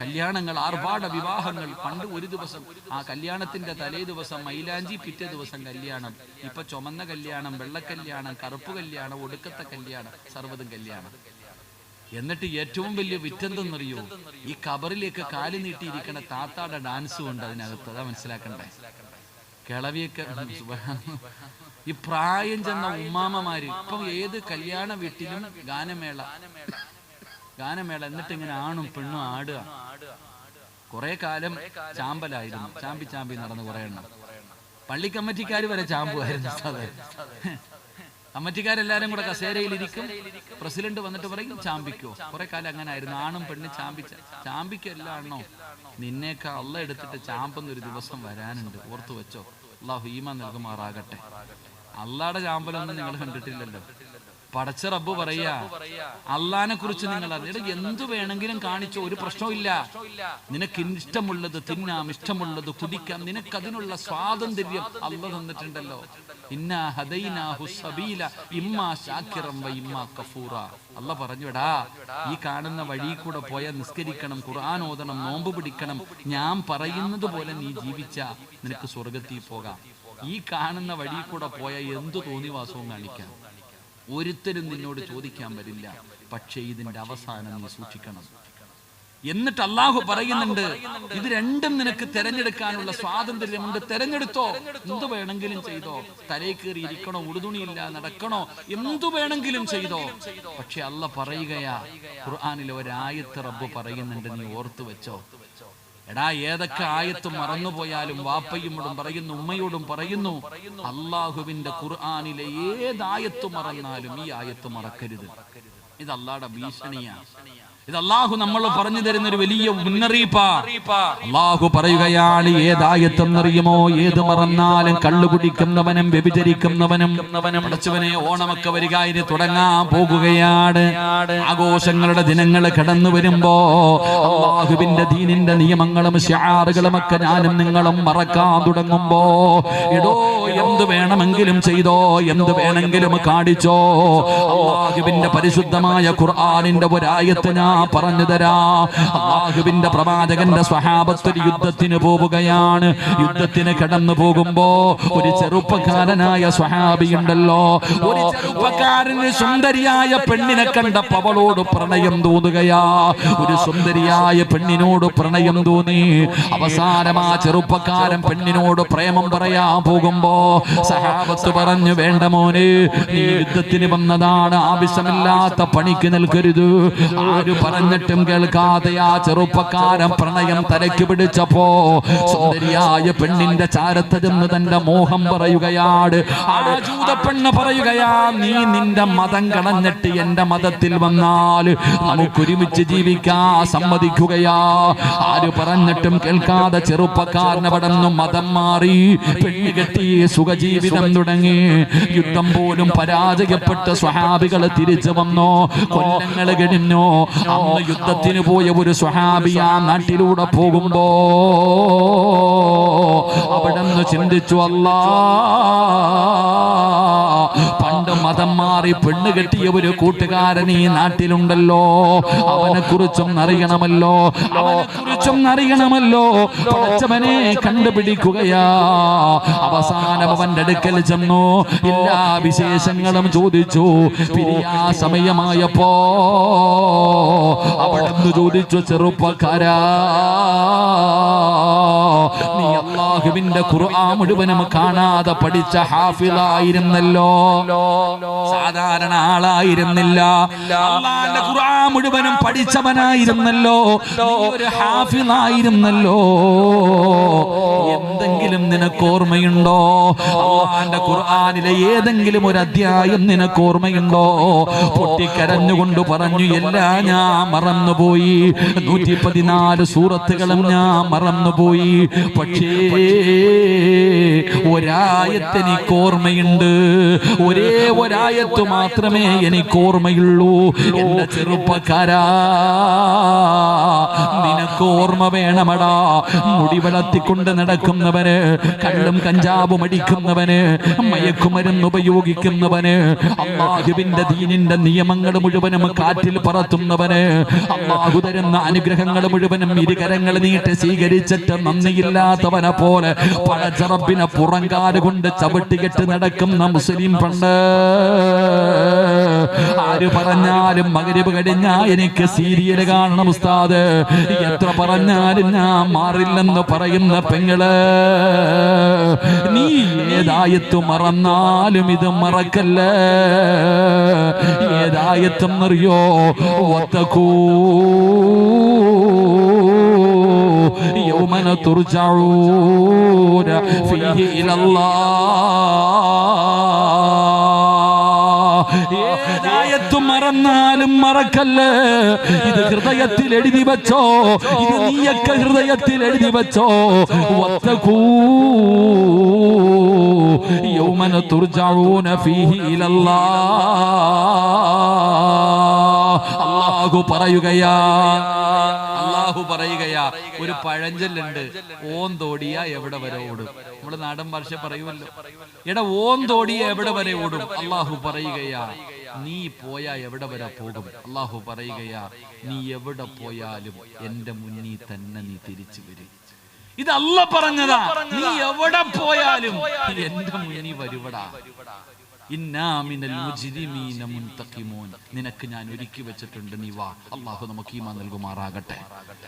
കല്യാണങ്ങൾ ആർഭാട വിവാഹങ്ങൾ പണ്ട് ഒരു ദിവസം ആ കല്യാണത്തിന്റെ തലേ ദിവസം മൈലാഞ്ചി പിറ്റേ ദിവസം കല്യാണം. ഇപ്പൊ ചുമന്ന കല്യാണം വെള്ളക്കല്യാണം കറുപ്പ് കല്യാണം ഒടുക്കത്തെ കല്യാണം സർവതും കല്യാണം. എന്നിട്ട് ഏറ്റവും വലിയ വിറ്റെന്തെന്നറിയോ? ഈ കബറിലേക്ക് കാൽ നീട്ടിയിരിക്കണ താത്താടെ ഡാൻസും ഉണ്ട് അതിനകത്ത്. അതാ മനസ്സിലാക്കണ്ടേ? കിളവിയൊക്കെ ഈ പ്രായം ചെന്ന ഉമ്മാമമാര് ഇപ്പം ഏത് കല്യാണ വീട്ടിലും ഗാനമേള. ഗാനമേള എന്നിട്ട് ഇങ്ങനെ ആണും പെണ്ണും ആടുക. കുറെ കാലം ചാമ്പലായിരുന്നു. ചാമ്പി ചാമ്പി നടന്ന് കുറെ എണ്ണം. പള്ളി കമ്മിറ്റിക്കാർ വരെ ചാമ്പുമായിരുന്നു കമ്മിറ്റിക്കാരെല്ലാരും കൂടെ കസേരയിലിരിക്കും. പ്രസിഡന്റ് വന്നിട്ട് പറയും ചാമ്പിക്കോ. കുറെ കാലം അങ്ങനെ ആയിരുന്നു ആണും പെണ്ണും ചാമ്പിച്ച. ചാമ്പിക്കല്ലാണോ? നിന്നേക്കാ അള്ള എടുത്തിട്ട് ചാമ്പെന്ന് ഒരു ദിവസം വരാനുണ്ട്. ഓർത്തു വെച്ചോ? അള്ളാഹു ഈമ നൽകുമാറാകട്ടെ. അള്ളാടെ ചാമ്പലൊന്നും നിങ്ങൾ കണ്ടിട്ടില്ലല്ലോ. പടച്ച റബ്ബ് പറയാ അള്ളാനെ കുറിച്ച് നിങ്ങൾ അറിഞ്ഞിട്ട് എന്തു വേണമെങ്കിലും കാണിച്ചോ ഒരു പ്രശ്നമില്ല നിനക്ക് ഇഷ്ടമുള്ളത് തിന്നാം ഇഷ്ടമുള്ളത് കുടിക്കാം. നിനക്ക് അതിനുള്ള സ്വാതന്ത്ര്യം അല്ല തന്നിട്ടുണ്ടല്ലോ. ഇന്നാ ഹദൈനാഹു സബീല ഇമ്മാ വ ഇമ്മാ കഫൂറ അല്ല പറഞ്ഞുടാ ഈ കാണുന്ന വഴി കൂടെ പോയ നിസ്കരിക്കണം ഖുർആൻ ഓതണം നോമ്പ് പിടിക്കണം. ഞാൻ പറയുന്നത് പോലെ നീ ജീവിച്ച നിനക്ക് സ്വർഗത്തിൽ പോകാം. ഈ കാണുന്ന വഴി കൂടെ പോയ എന്തു തോന്നിവാസവും കാണിക്കാം. ഒരുത്തരും നിന്നോട് ചോദിക്കാൻ വരില്ല. പക്ഷേ ഇതിന്റെ അവസാനം നീ സൂക്ഷിക്കണം. എന്നിട്ട് അള്ളാഹു പറയുന്നുണ്ട് ഇത് രണ്ടും നിനക്ക് തെരഞ്ഞെടുക്കാനുള്ള സ്വാതന്ത്ര്യമുണ്ട്. തെരഞ്ഞെടുത്തോ. എന്തു വേണമെങ്കിലും ചെയ്തോ. തലയിൽ കയറി ഇരിക്കണോ ഉടുതുണിയില്ല നടക്കണോ എന്തു വേണമെങ്കിലും ചെയ്തോ. പക്ഷെ അല്ല പറയുകയാ ഖുർആാനിലെ ഒരായത്ത് റബ്ബ് പറയുന്നുണ്ട് നീ ഓർത്തു വെച്ചോ. എടാ ഏതൊക്കെ ആയത്ത് മറന്നുപോയാലും വാപ്പയോടും പറയുന്നു ഉമ്മയോടും പറയുന്നു അള്ളാഹുവിന്റെ ഖുർആാനിലെ ഏതായത്ത് മറന്നാലും ഈ ആയത്ത് മറക്കരുത്. ഇത് അള്ളാടെ ഭീഷണിയാ. ഇത് അള്ളാഹു നമ്മൾ പറഞ്ഞു തരുന്ന ഒരു വലിയ മുന്നറിയിപ്പാ. അള്ളാഹു പറയുകയാണ് ഏതായത്തെന്നറിയുമോ? ഏത് മറന്നാലും കള്ളു കുടിക്കുന്നവനും വ്യഭിചരിക്കുന്നവനും പടച്ചവനെ ഓണമൊക്കെ വരിക ഇനി തുടങ്ങാൻ പോകുകയാണ്. ആഘോഷങ്ങളുടെ ദിനങ്ങൾ കടന്നു വരുമ്പോ അള്ളാഹുവിന്റെ ദീനിന്റെ നിയമങ്ങളും ഷാറുകളും ഒക്കെ ഞാനും നിങ്ങളും മറക്കാൻ തുടങ്ങുമ്പോ എടോ എന്ത് വേണമെങ്കിലും ചെയ്തോ എന്ത് വേണമെങ്കിലും കാണിച്ചോ? അള്ളാഹുവിന്റെ പരിശുദ്ധമായ ഖുർആാനിന്റെ ഒരായത്തിനാ പറഞ്ഞു തരാ അള്ളാഹുവിന്റെ പ്രവാചകന്റെ സ്വഹാബത്തിൽ യുദ്ധത്തിന് പോവുകയാണ്. യുദ്ധത്തിന് കടന്നു പോകുമ്പോ ഒരു ചെറുപ്പക്കാരനായ സ്വഹാബി ഉണ്ടല്ലോ. ഒരു ചെറുപ്പക്കാരന് സുന്ദരിയായ പെണ്ണിനെ കണ്ട പവളോട് പ്രണയം തോന്നുകയാ. ഒരു സുന്ദരിയായ പെണ്ണിനോട് പ്രണയം തോന്നി. അവസാനം ആ ചെറുപ്പക്കാരൻ പെണ്ണിനോട് പ്രേമം പറയാൻ പോകുമ്പോ സഹാബത്ത് പറഞ്ഞു വേണ്ട മോന് നീ യുദ്ധത്തിന് വന്നതാണ്. ആവശ്യമില്ലാത്ത പണിക്ക് നിൽക്കരുത്. ആര് പറഞ്ഞിട്ടും കേൾക്കാതെ ആ ചെറുപ്പക്കാരൻ പ്രണയം തലയ്ക്ക് പിടിച്ചപ്പോ സുന്ദരിയായ പെണ്ണിന്റെ ചാരത്ത് ചെന്ന് തന്റെ മോഹം പറയുകയാണ് ആ പെണ്ണ് പറയുകയാ നീ നിന്റെ മതം കളഞ്ഞിട്ട് എന്റെ മതത്തിൽ വന്നാൽ നമുക്കൊരുമിച്ച് ജീവിക്കാ സമ്മതിക്കുകയാ. ആര് പറഞ്ഞിട്ടും കേൾക്കാതെ ചെറുപ്പക്കാരനെ പടന്നു മതം മാറി പെണ്ണ് കെട്ടി സുഖജീവിതം തുടങ്ങി. യുദ്ധം പോലും പരാജയപ്പെട്ട സ്വഹാബികൾ തിരിച്ചു വന്നോ കൊല്ലങ്ങൾ കഴിഞ്ഞോ അന്ന് യുദ്ധത്തിന് പോയ ഒരു സ്വഹാബി ആ നാട്ടിലൂടെ പോകുമ്പോ അവിടെ നിന്ന് ചിന്തിച്ചു അല്ലാ മതം മാറി പെണ്ണ് കെട്ടിയ ഒരു കൂട്ടുകാരൻ ഈ നാട്ടിലുണ്ടല്ലോ. അവനെ കുറിച്ചും അറിയണമല്ലോ. അവനെ കുറിച്ചും അറിയണമല്ലോ. പടച്ചവനെ കണ്ടുപിടിക്കുകയാ. അവസാനം അവന്റെ അടുക്കൽ ചെന്നു. എല്ലാ വിശേഷങ്ങളും ചോദിച്ചു. പിരിയാ സമയമായപ്പോ അവിടെ ചോദിച്ചു ചെറുപ്പക്കാരാ നീ അള്ളാഹുവിന്റെ ഖുർആൻ മുഴുവനും കാണാതെ പഠിച്ച ഹാഫിളായിരുന്നല്ലോ. സാധാരണ ആളായിരുന്നില്ല. ഖുർആൻ മുഴുവനും പഠിച്ചവനായിരുന്നല്ലോ. ഒരു ഹാഫിളായിരുന്നല്ലോ. എന്തെങ്കിലും നിനക്ക് ഓർമ്മയുണ്ടോ? അള്ളാന്റെ ഖുർആനിലെ ഏതെങ്കിലും ഒരു അധ്യായം നിനക്ക് ഓർമ്മയുണ്ടോ? പൊട്ടിക്കരഞ്ഞുകൊണ്ട് പറഞ്ഞു എല്ലാ ഞാൻ മറന്നുപോയി. നൂറ്റി പതിനാല് സൂറത്തുകളും ഞാൻ മറന്നുപോയി. പക്ഷേ ഒരായത്ത് എനിക്ക് ഓർമ്മയുണ്ട്. ഒരേ ഒരായത്ത് മാത്രമേ എനിക്ക് ഓർമ്മയുള്ളൂ. എന്റെ ചെറുപ്പക്കാരാ നിനക്ക് ഓർമ്മ വേണമടാ. മുടി വളർത്തിക്കൊണ്ട് നടക്കുന്നവന് കള്ളും കഞ്ചാവും അടിക്കുന്നവന് മയക്കുമരുന്ന് ഉപയോഗിക്കുന്നവന് അമ്മാഹുവിന്റെ ദീനിന്റെ നിയമങ്ങൾ മുഴുവനും കാറ്റിൽ പറത്തുന്നവന് അമ്മാഹു തരുന്ന അനുഗ്രഹങ്ങൾ മുഴുവനും ഇരുകരങ്ങൾ നീട്ടി സ്വീകരിച്ചിട്ട് നന്ദിയില്ലാത്തവനെ പോലെ പഴച്ചറപ്പിനെ പുറങ്കാട് കൊണ്ട് ചവിട്ടികെട്ട് നടക്കുന്ന മുസ്ലിം പണ്ട്. ആര് പറഞ്ഞാലും മകരവ് കഴിഞ്ഞാ എനിക്ക് സീരിയൽ കാണണം ഉസ്താദ്. എത്ര പറഞ്ഞാലും ഞാൻ മാറില്ലെന്ന് പറയുന്ന പെങ്ങൾ. നീ ഏതായത്തു മറന്നാലും ഇത് മറക്കല്ല. അറിയോ ഒത്തക്കൂ يوم ترجعون فيه إلى الله ഏതായത്തും മറന്നാലും മറക്കല്ലേ ഇത് ഹൃദയത്തിൽ എഴുതി വെച്ചോ ഇത് നീയൊക്കെ ഹൃദയത്തിൽ എഴുതി വെച്ചോ വത്തകൂ യൗമന തുർജഊന ഫീഹി ഇലല്ലാഹ് അല്ലാഹു പറയുകയാ അള്ളാഹു പറയുകയാ ഒരു പഴഞ്ചൊല്ലുണ്ട് ഓൻ തോടിയ എവിടെ വരെ ഓടും? നമ്മുടെ നാടൻ ഭാഷ പറയുമല്ലോ. എടാ ഓൻ തോടിയ എവിടെ വരെ ഓടും? അള്ളാഹു പറയുകയാ നീ പോയാ എവിടെ വരെ പോകും? അള്ളാഹു പറയുകയാ നീ എവിടെ പോയാലും എന്റെ മുന്നിൽ തന്നെ നീ തിരിച്ചു വരും. ഇത് അല്ല പറഞ്ഞതാ നീ എവിടെ പോയാലും എന്റെ മുന്നിൽ വരുവടാ. നിനക്ക് ഞാൻ ഒരുക്കി വെച്ചിട്ടുണ്ട് നീ വാ. അള്ളാഹു നമുക്ക് ഈമാ നൽകുമാറാകട്ടെ.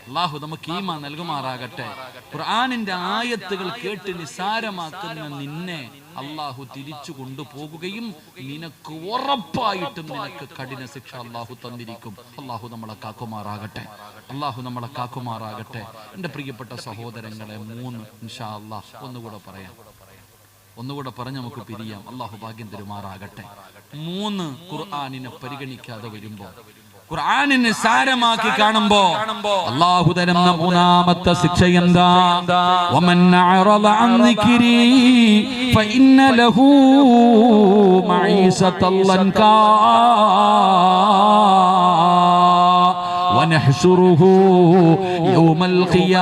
അള്ളാഹു നമുക്ക് ഈമാ നൽകുമാറാകട്ടെ. ഖുർആാനിന്റെ ആയത്തുകൾ കേട്ട് നിസാരമാക്കുന്ന നിന്നെ അള്ളാഹു തിരിച്ചു കൊണ്ടുപോകുകയും നിനക്ക് ഉറപ്പായിട്ടും നിനക്ക് കഠിന ശിക്ഷ അള്ളാഹു തന്നിരിക്കും. അള്ളാഹു നമ്മളെ കാക്കുമാറാകട്ടെ. അള്ളാഹു നമ്മളെ കാക്കുമാറാകട്ടെ. എന്റെ പ്രിയപ്പെട്ട സഹോദരങ്ങളെ മൂന്ന് ഇൻഷാ അള്ളാഹ് ഒന്നുകൂടെ പറയാം. ഒന്നുകൂടെ പറഞ്ഞ് നമുക്ക് പിരിയാം. അള്ളാഹു ഭാഗ്യം തരുമാറാകട്ടെ. മൂന്ന് ഖുർആാനിനെ പരിഗണിക്കാതെ വരുമ്പോ. ഖുർആാനിനെ സാരമാക്കി കാണുമ്പോ അള്ളാഹു തരുന്ന മൂന്നാമത്തെ ശിക്ഷ എന്താ? വമൻ അഅറദ അൻ ദിക്രി ഫഇന്ന ലഹു മഈസത്തൻ ലൻകാ ونحشره يوم القيامة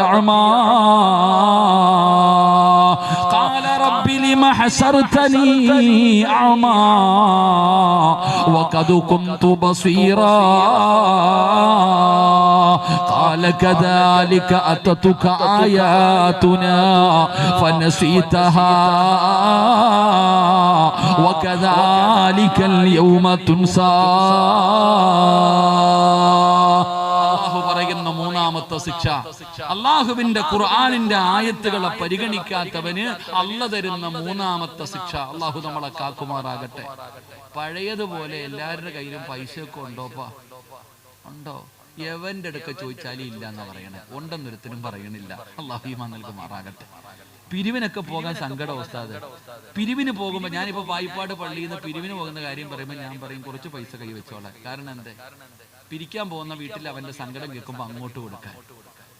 أعمى قال رب لم حشرتني أعمى وقد كنت بصيرا قال كذلك أتتك آياتنا فنسيتها. وكذلك اليوم تنسى. മൂന്നാമത്തെ ശിക്ഷ. അള്ളാഹുവിന്റെ ഖുർആാനിന്റെ ആയത്തുകളെ പരിഗണിക്കാത്തവന് അല്ല തരുന്ന മൂന്നാമത്തെ ശിക്ഷ അള്ളാഹു നമ്മളെ കാക്കുമാറാകട്ടെ. പഴയതുപോലെ എല്ലാവരുടെ കയ്യിലും പൈസ ഒക്കെ ഉണ്ടോപ്പാ ഉണ്ടോ എവന്റെ അടുക്ക ചോദിച്ചാലും ഇല്ല എന്നാ പറയണേ. ഉണ്ടെന്നൊരുത്തിനും പറയണില്ല. അള്ളാഹു ഈമാ നൽകുമാറാകട്ടെ. പിരിവിനൊക്കെ പോകാൻ സങ്കടം ഉസ്താദ്. പിരിവിന് പോകുമ്പോൾ ഞാനിപ്പോ വായ്പാട് പള്ളിയിൽ നിന്ന് പിരിവിന് പോകുന്ന കാര്യം പറയുമ്പോൾ ഞാൻ പറയും കുറച്ച് പൈസ കൈവച്ചോളാം. കാരണം എന്തേ? പിരിക്കാൻ പോകുന്ന വീട്ടിൽ അവന്റെ സങ്കടം കേൾക്കുമ്പോൾ അങ്ങോട്ട് കൊടുക്കാൻ.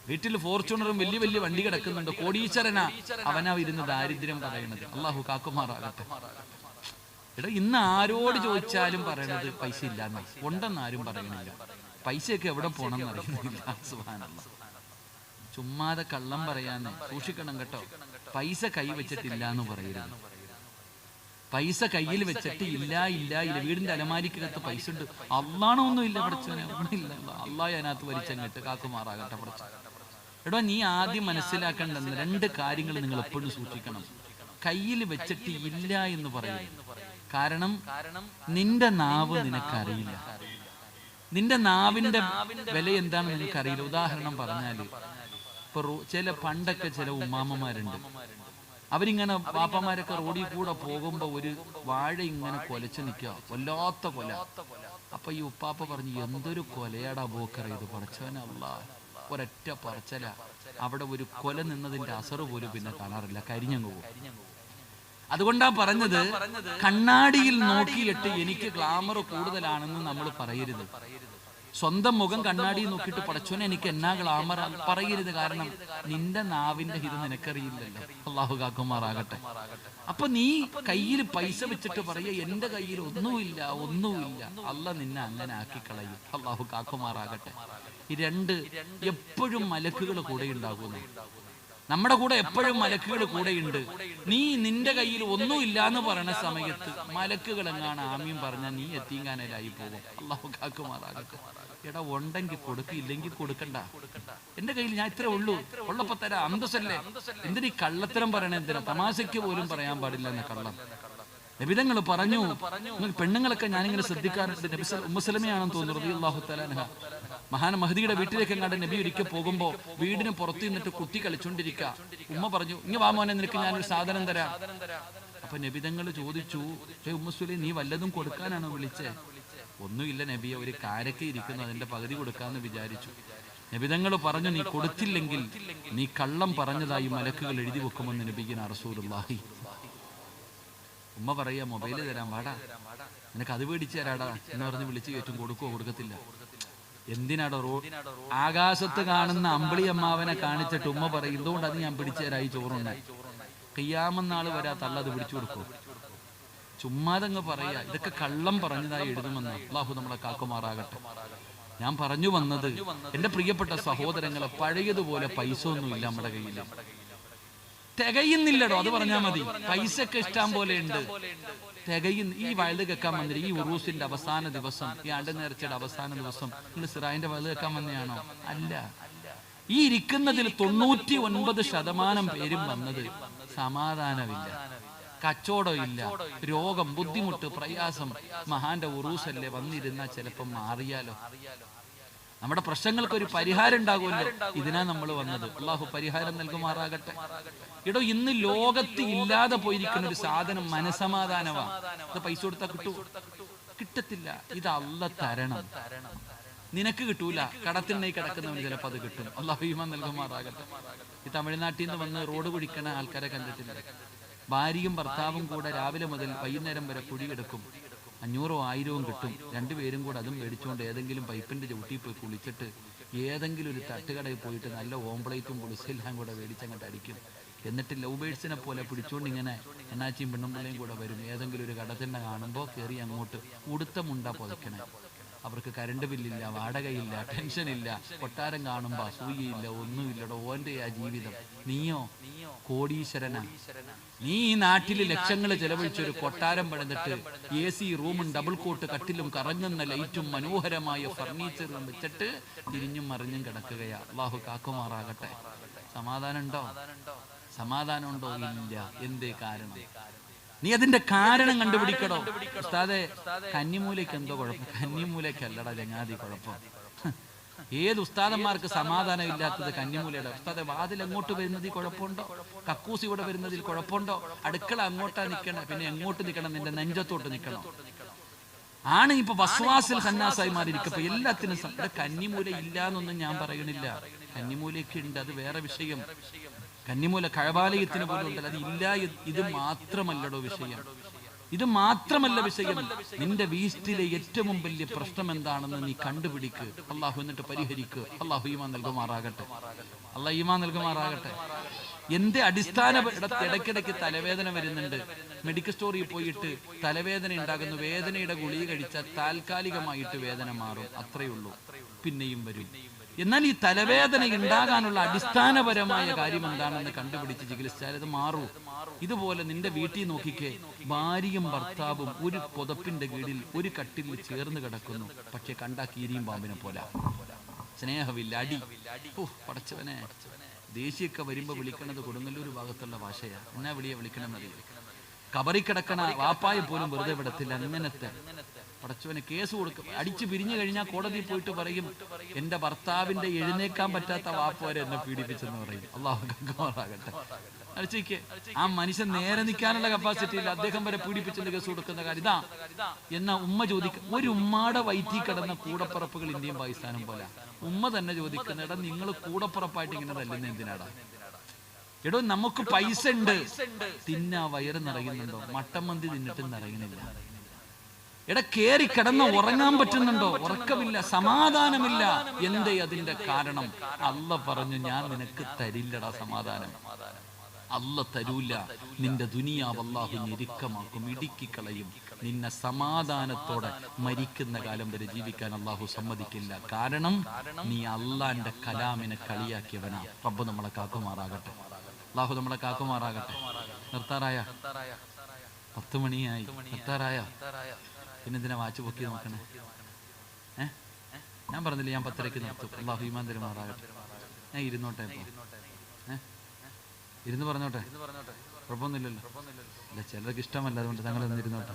വീട്ടിൽ ഫോർച്യൂണറും വലിയ വലിയ വണ്ടി കിടക്കുന്നുണ്ട്. കോടീശ്വരനാ. അവനാ ഇരുന്ന് ദാരിദ്ര്യം പറയുന്നത്. അള്ളാഹു കാക്കുമാറാകട്ടെ. എടാ ഇന്ന് ആരോട് ചോദിച്ചാലും പറയണത് പൈസ ഇല്ലാന്ന് ഉണ്ടെന്ന് ആരും പറയണില്ല പൈസയൊക്കെ എവിടെ പോണം അറിയുന്നില്ല. സുബ്ഹാനല്ലാഹ്. ചുമ്മാതെ കള്ളം പറയാന്ന് സൂക്ഷിക്കണം കേട്ടോ. പൈസ കൈവച്ചിട്ടില്ല എന്ന് പറയരുത്. പൈസ കയ്യിൽ വെച്ചിട്ട് ഇല്ല ഇല്ല ഇല്ല വീടിന്റെ അലമാരിക്കകത്ത് പൈസ ഉണ്ട്. അള്ളാണോ ഒന്നും ഇല്ല പഠിച്ചവനെ. ഒന്നുമില്ല അള്ളാഹ് അതിനകത്ത് വലിച്ചങ്ങട്ട് കാക്കുമാറാകട്ടെ പഠിച്ച എടോ നീ ആദ്യം മനസ്സിലാക്കേണ്ടെന്ന് രണ്ട് കാര്യങ്ങൾ നിങ്ങൾ എപ്പോഴും സൂക്ഷിക്കണം. കയ്യിൽ വെച്ചിട്ട് ഇല്ല എന്ന് പറയും കാരണം നിന്റെ നാവ് നിനക്കറിയില്ല. നിന്റെ നാവിന്റെ വില എന്താണെന്ന് നിനക്കറിയില്ല. ഉദാഹരണം പറഞ്ഞാൽ ഇപ്പൊ ചില പണ്ടൊക്കെ ചില ഉമ്മാമ്മമാരുണ്ട്. അവരിങ്ങനെ ബാപ്പമാരൊക്കെ റോഡിൽ കൂടെ പോകുമ്പോ ഒരു വാഴ ഇങ്ങനെ കൊലച്ച് നിൽക്കുക. വല്ലാത്ത കൊല. അപ്പൊ ഈ ഉപ്പാപ്പ പറഞ്ഞു എന്തൊരു കൊലയാടാ ബോക്കറ ഇത് പടച്ചവനല്ല ഒരൊറ്റ പറച്ചല. അവിടെ ഒരു കൊല നിന്നതിന്റെ അസറ് പോലും പിന്നെ കാണാറില്ല. കരിഞ്ഞങ്ങ് പോകും. അതുകൊണ്ടാ പറഞ്ഞത് കണ്ണാടിയിൽ നോക്കിയിട്ട് എനിക്ക് ഗ്ലാമർ കൂടുതലാണെന്ന് നമ്മൾ പറയരുത്. സ്വന്തം മുഖം കണ്ണാടി നോക്കിയിട്ട് പടച്ചോനെ എനിക്ക് എന്നാ ഗ്ലാമറ പറയരുത് കാരണം നിന്റെ നാവിന്റെ ഹിത നിനക്കറിയില്ലല്ലോ. അള്ളാഹു കാക്കുമാറാകട്ടെ. അപ്പൊ നീ കയ്യിൽ പൈസ വെച്ചിട്ട് പറയുക എന്റെ കയ്യിൽ ഒന്നുമില്ല ഒന്നുമില്ല. അല്ല നിന്നെ അങ്ങനെ ആക്കി കളയും അള്ളാഹു കാക്കുമാറാകട്ടെ. ഈ രണ്ട് എപ്പോഴും മലക്കുകൾ കൂടെ ഉണ്ടാകുന്നു. നമ്മുടെ കൂടെ എപ്പോഴും മലക്കുകൾ കൂടെയുണ്ട് നീ നിന്റെ കയ്യിൽ ഒന്നുമില്ല എന്ന് പറയുന്ന സമയത്ത് മലക്കുകൾ എങ്ങാണ് ആമ്യം പറഞ്ഞ നീ എത്തിങ്ങാനലായി പോകും അള്ളാഹു കാക്കുമാറാകട്ടെ. എടാ ഉണ്ടെങ്കിൽ കൊടുക്കും ഇല്ലെങ്കിൽ കൊടുക്കണ്ട. എന്റെ കയ്യിൽ ഞാൻ ഇത്രേ ഉള്ളൂ. ഉള്ളപ്പോ തരാം അന്തസ്സല്ലേ? എന്തിനീ കള്ളത്തരം പറയണ എന്തിനാ? തമാശയ്ക്ക് പോലും പറയാൻ പാടില്ല എന്ന കള്ളം. നബിതങ്ങൾ പറഞ്ഞു പറഞ്ഞു പെണ്ണുങ്ങളൊക്കെ ഞാനിങ്ങനെ ശ്രദ്ധിക്കാറുണ്ട്. നബി ഉമ്മസലമയാണെന്ന് തോന്നുന്നു അള്ളാഹു തലാനഹ മഹാൻ മഹദിയുടെ വീട്ടിലേക്ക് എങ്ങാണ്ട് നബി ഒരിക്കൽ പോകുമ്പോ വീടിന് പുറത്തു നിന്നിട്ട് കുട്ടി കളിച്ചോണ്ടിരിക്ക. ഉമ്മ പറഞ്ഞു ഇങ്ങ വാ മോനെ നിനക്ക് ഞാനൊരു സാധനം തരാം. അപ്പൊ നബിതങ്ങൾ ചോദിച്ചു "ഏ ഉമ്മസുലി നീ വല്ലതും കൊടുക്കാനാണോ വിളിച്ചേ? ഒന്നുമില്ല നബിയെ ഒരു കാരക്ക് ഇരിക്കുന്നു അതിന്റെ പകുതി കൊടുക്കാന്ന് വിചാരിച്ചു. നബിതങ്ങൾ പറഞ്ഞു നീ കൊടുത്തില്ലെങ്കിൽ നീ കള്ളം പറഞ്ഞതായി മലക്കുകൾ എഴുതി വെക്കുമെന്ന് നബിക്കുന്ന റസൂലുള്ളാഹി ഉമ്മ പറയാ മൊബൈൽ തരാം വാടാ നിനക്ക് അത് മേടിച്ചു തരാടാ. എന്ന് പറഞ്ഞ് വിളിച്ചു കയറ്റും കൊടുക്കുവോ? കൊടുക്കത്തില്ല. എന്തിനാടോ റോ ആകാശത്ത് കാണുന്ന അമ്പിളി അമ്മാവനെ കാണിച്ചിട്ട് ഉമ്മ പറയും എന്തുകൊണ്ട് അത് ഞാൻ പിടിച്ചു തരായി ചോറുണ്ടായി കയ്യാമെന്നാൾ വരാ തള്ള അത് പിടിച്ചു കൊടുക്കും. ചുമ്മാതങ്ങ് പറയുക ഇതൊക്കെ കള്ളം പറഞ്ഞതായി എഴുതുമെന്ന് അള്ളാഹു നമ്മളെ കാക്കുമാറാകട്ടെ. ഞാൻ പറഞ്ഞു വന്നത് എന്റെ പ്രിയപ്പെട്ട സഹോദരങ്ങളെ പഴയതുപോലെ പൈസ ഒന്നുമില്ല നമ്മുടെ കയ്യിൽ തികയുന്നില്ലടോ അത് പറഞ്ഞാ മതി. പൈസ ഒക്കെ ഇഷ്ടം പോലെ ഉണ്ട്. തികയുന്ന ഈ വയത് കേൾക്കാൻ വന്നിട്ട് ഈ ഉറൂസിന്റെ അവസാന ദിവസം ഈ ആണ്ട് നേർച്ചയുടെ അവസാന ദിവസം നിങ്ങൾ സിറായിന്റെ വയത് കേൾക്കാൻ വന്നെയാണോ? അല്ല. ഈ ഇരിക്കുന്നതിൽ തൊണ്ണൂറ്റി ഒൻപത് ശതമാനം പേരും വന്നത് സമാധാനമില്ല. കച്ചവടം ഇല്ല. രോഗം ബുദ്ധിമുട്ട് പ്രയാസം. മഹാന്റെ ഉറൂസല്ലേ വന്നിരുന്ന ചിലപ്പം മാറിയാലോ? നമ്മുടെ പ്രശ്നങ്ങൾക്ക് ഒരു പരിഹാരം ഉണ്ടാകുമല്ലോ. ഇതിനാ നമ്മൾ വന്നത്. അള്ളാഹു പരിഹാരം നൽകുമാറാകട്ടെ. എടോ ഇന്ന് ലോകത്ത് ഇല്ലാതെ പോയിരിക്കുന്ന ഒരു സാധനം മനസമാധാനമാ ഇത് പൈസ കൊടുത്താൽ കിട്ടൂ. കിട്ടത്തില്ല. ഇത് അല്ല തരണം. നിനക്ക് കിട്ടൂല. കടത്തിണ്ണി കിടക്കുന്നവന് ചിലപ്പോൾ അത് കിട്ടും. അള്ളാഹു ഈമാൻ നൽകുമാറാകട്ടെ. ഈ തമിഴ്നാട്ടിൽ നിന്ന് വന്ന് റോഡ് കുഴിക്കണ ആൾക്കാരെ കണ്ടിട്ടില്ല. ഭാര്യയും ഭർത്താവും കൂടെ രാവിലെ മുതൽ വൈകുന്നേരം വരെ കുഴിയെടുക്കും. അഞ്ഞൂറോ ആയിരവും കിട്ടും. രണ്ടുപേരും കൂടെ അതും മേടിച്ചുകൊണ്ട് ഏതെങ്കിലും പൈപ്പിന്റെ ചവിട്ടിയിൽ പോയി കുളിച്ചിട്ട് ഏതെങ്കിലും ഒരു തട്ടുകടയിൽ പോയിട്ട് നല്ല ഓംപ്ലേറ്റും കുളിസെല്ലാം കൂടെ മേടിച്ചങ്ങോട്ട് അടിക്കും. എന്നിട്ട് ലവ് ബേഡ്സിനെ പോലെ പിടിച്ചുകൊണ്ട് ഇങ്ങനെ എണ്ണാച്ചിയും പെണ്ണുമ്പിള്ളയും കൂടെ വരും. ഏതെങ്കിലും ഒരു കടത്തിണ്ണ കാണുമ്പോൾ കയറി അങ്ങോട്ട്. ഉടുത്ത മുണ്ട പുതയ്ക്കണേ. അവർക്ക് കരണ്ട് ബില്ലില്ല വാടകയില്ല ടെൻഷൻ ഇല്ല കൊട്ടാരം കാണുമ്പോ അസൂയയില്ല ഒന്നുമില്ലടോ. ഓന്റെ ആ ജീവിതം. നീയോ? കോടീശ്വരന. നീ ഈ നാട്ടിൽ ലക്ഷങ്ങൾ ചെലവഴിച്ച് ഒരു കൊട്ടാരം പണിതിട്ട് എ സി റൂമും ഡബിൾ കോട്ട് കട്ടിലും കറങ്ങുന്ന ലൈറ്റും മനോഹരമായ ഫർണിച്ചറും വെച്ചിട്ട് തിരിഞ്ഞും മറിഞ്ഞും കിടക്കുകയാ. അള്ളാഹു കാക്കുമാറാകട്ടെ. സമാധാനം ഉണ്ടോ സമാധാനം ഉണ്ടോ ഇല്ല. എന്തേ കാരണം? നീ അതിന്റെ കാരണം കണ്ടുപിടിക്കണോ ഉസ്താദെ കന്നിമൂലയ്ക്ക് എന്തോ കുഴപ്പം. കന്നിമൂലയ്ക്കല്ലടാ ചങ്ങാതി കുഴപ്പം. ഏത് ഉസ്താദന്മാർക്ക് സമാധാനം ഇല്ലാത്തത് കന്നിമൂലയുടെ? ഉസ്താദെ വാതിൽ എങ്ങോട്ട് വരുന്നതിൽ കുഴപ്പമുണ്ടോ? കക്കൂസ് ഇവിടെ വരുന്നതിൽ കുഴപ്പമുണ്ടോ? അടുക്കള അങ്ങോട്ടാ നിൽക്കണം പിന്നെ എങ്ങോട്ട് നിൽക്കണം നിന്റെ നെഞ്ചത്തോട്ട് നിൽക്കണം ആണ് ഇപ്പൊ വസ്വാസിൽ ഹന്നാസായി മാറിയിരിക്കും ഇപ്പൊ എല്ലാത്തിനും ഇവിടെ കന്നിമൂല ഇല്ല എന്നൊന്നും ഞാൻ പറയണില്ല കന്നിമൂലയ്ക്ക് ഉണ്ട്. അത് വേറെ വിഷയം. കന്നിമൂല കഴവാലയത്തിന് പോലും ഉണ്ടല്ലോ. അത് ഇല്ല ഇത് മാത്രമല്ലടോ വിഷയം. ഇത് മാത്രമല്ല വിഷയം. നിന്റെ വീസ്റ്റിലെ ഏറ്റവും വലിയ പ്രശ്നം എന്താണെന്ന് നീ കണ്ടുപിടിക്ക്. അള്ളാഹു എന്നിട്ട് പരിഹരിക്ക്. അള്ളാഹു ഈമാൻ നൽകുമാറാകട്ടെ. അള്ളാഹ് ഈമാൻ നൽകുമാറാകട്ടെ. എന്റെ അടിസ്ഥാന ഇട- ഇടയ്ക്കിടയ്ക്ക് തലവേദന വരുന്നുണ്ട്. മെഡിക്കൽ സ്റ്റോറിൽ പോയിട്ട് തലവേദന ഉണ്ടാകുന്നു. വേദനയുടെ ഗുളിക കഴിച്ചാൽ താൽക്കാലികമായിട്ട് വേദന മാറും. അത്രയുള്ളൂ പിന്നെയും വരും. എന്നാൽ ഈ തലവേദന ഉണ്ടാകാനുള്ള അടിസ്ഥാനപരമായ കാര്യം എന്താണെന്ന് കണ്ടുപിടിച്ച് ചികിത്സിച്ചാൽ അത് മാറൂ. ഇതുപോലെ നിന്റെ വീട്ടിൽ നോക്കിക്കേ ഭാര്യയും ഭർത്താവും ഒരു പുതപ്പിന്റെ കീഴിൽ ഒരു കട്ടിൽ ചേർന്ന് കിടക്കുന്നു. പക്ഷെ കണ്ടാ കീരിയും പാമ്പിനെ പോലെ. സ്നേഹമില്ല അടി. പടച്ചവനെ. ദേശീയൊക്കെ വരുമ്പോ വിളിക്കണത് കൊടുങ്ങല്ലൂർ ഭാഗത്തുള്ള ഭാഷയാ. എന്നാ വിളിയെ വിളിക്കണമെന്നറിയില്ല കബറി കിടക്കണ വാപ്പായെ പോലും വെറുതെ വിടത്തില്ല. അങ്ങനത്തെ പടച്ചവന് കേസ് കൊടുക്കും. അടിച്ചു പിരിഞ്ഞു കഴിഞ്ഞാൽ കോടതിയിൽ പോയിട്ട് പറയും എന്റെ ഭർത്താവിന്റെ എഴുന്നേക്കാൻ പറ്റാത്ത വാപ്പുവരെ എന്നെ പീഡിപ്പിച്ചെന്ന് പറയും. അള്ളാഹു കക്കുമാറാകട്ടെ അടിച്ചേക്ക്. ആ മനുഷ്യൻ നേരെ നിൽക്കാനുള്ള കപ്പാസിറ്റി ഇല്ല. അദ്ദേഹം വരെ പീഡിപ്പിച്ചെന്ന് കേസ് കൊടുക്കുന്ന കാര്യം. ഇതാ. എന്നാ ഉമ്മ ചോദിക്കും ഒരു ഉമ്മയുടെ വയറ്റിൽ കിടന്ന കൂടപ്പറപ്പുകൾ ഇന്ത്യയും പാകിസ്ഥാനും പോലെ. ഉമ്മ തന്നെ ചോദിക്കുന്ന ഇടം നിങ്ങൾ കൂടപ്പുറപ്പായിട്ട് ഇങ്ങനെ തല്ലുന്ന എന്തിനാടാ? എടോ നമുക്ക് പൈസ ഉണ്ട്. തിന്നാ വയറ് നിറയുന്നുണ്ടോ? മട്ടൻ മന്തി തിന്നിട്ടും നിറയുന്നില്ല. എടാ കേറി കിടന്ന് ഉറങ്ങാൻ പറ്റുന്നുണ്ടോ? ഉറക്കമില്ല സമാധാനമില്ല. എന്തേ അതിന്റെ കാരണം? അല്ല പറഞ്ഞു ഞാൻ നിനക്ക് തരില്ലടാ സമാധാനം. അല്ല തരൂല. നിന്റെ ദുനിയാവ് അള്ളാഹു ഞെരുക്കമാക്കും ഇടുക്കിക്കളയും. നിന്നെ സമാധാനത്തോടെ മരിക്കുന്ന കാലം വരെ ജീവിക്കാൻ അള്ളാഹു സമ്മതിക്കില്ല. കാരണം നീ അള്ളാന്റെ കലാമിനെ കളിയാക്കിയവനാ. റബ്ബ് നമ്മളെ കാക്കുമാറാകട്ടെ. അള്ളാഹു നമ്മളെ കാക്കുമാറാകട്ടെ. നിർത്താറായ? പത്ത് മണിയായി. നിർത്താറായ? പിന്നെന്തിനാ വാച്ച് പൊക്കി നോക്കണേ. ഏ? ഞാൻ പറഞ്ഞില്ല ഞാൻ പത്തരയ്ക്ക് നിർത്തും. അള്ളാഹു ഈമാൻ തരുമാറാകട്ടെ. ഞാൻ ഇരുന്നോട്ടെ ഇപ്പൊ. ഏ? ഇരുന്ന് പറഞ്ഞോട്ടെ? കുഴപ്പമൊന്നുമില്ലല്ലോ അല്ല ചിലർക്ക് ഇഷ്ടമല്ല അതുകൊണ്ട് തങ്ങൾ ഇരുന്നോട്ടെ.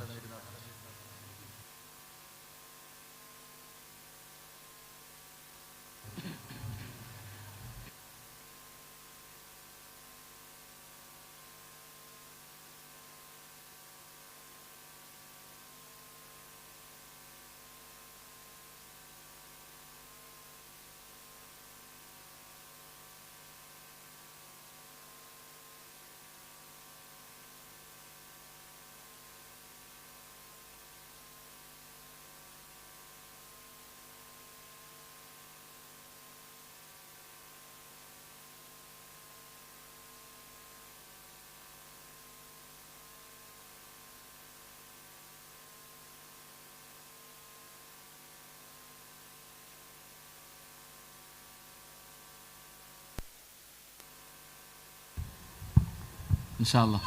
ഇൻഷാല്ലാ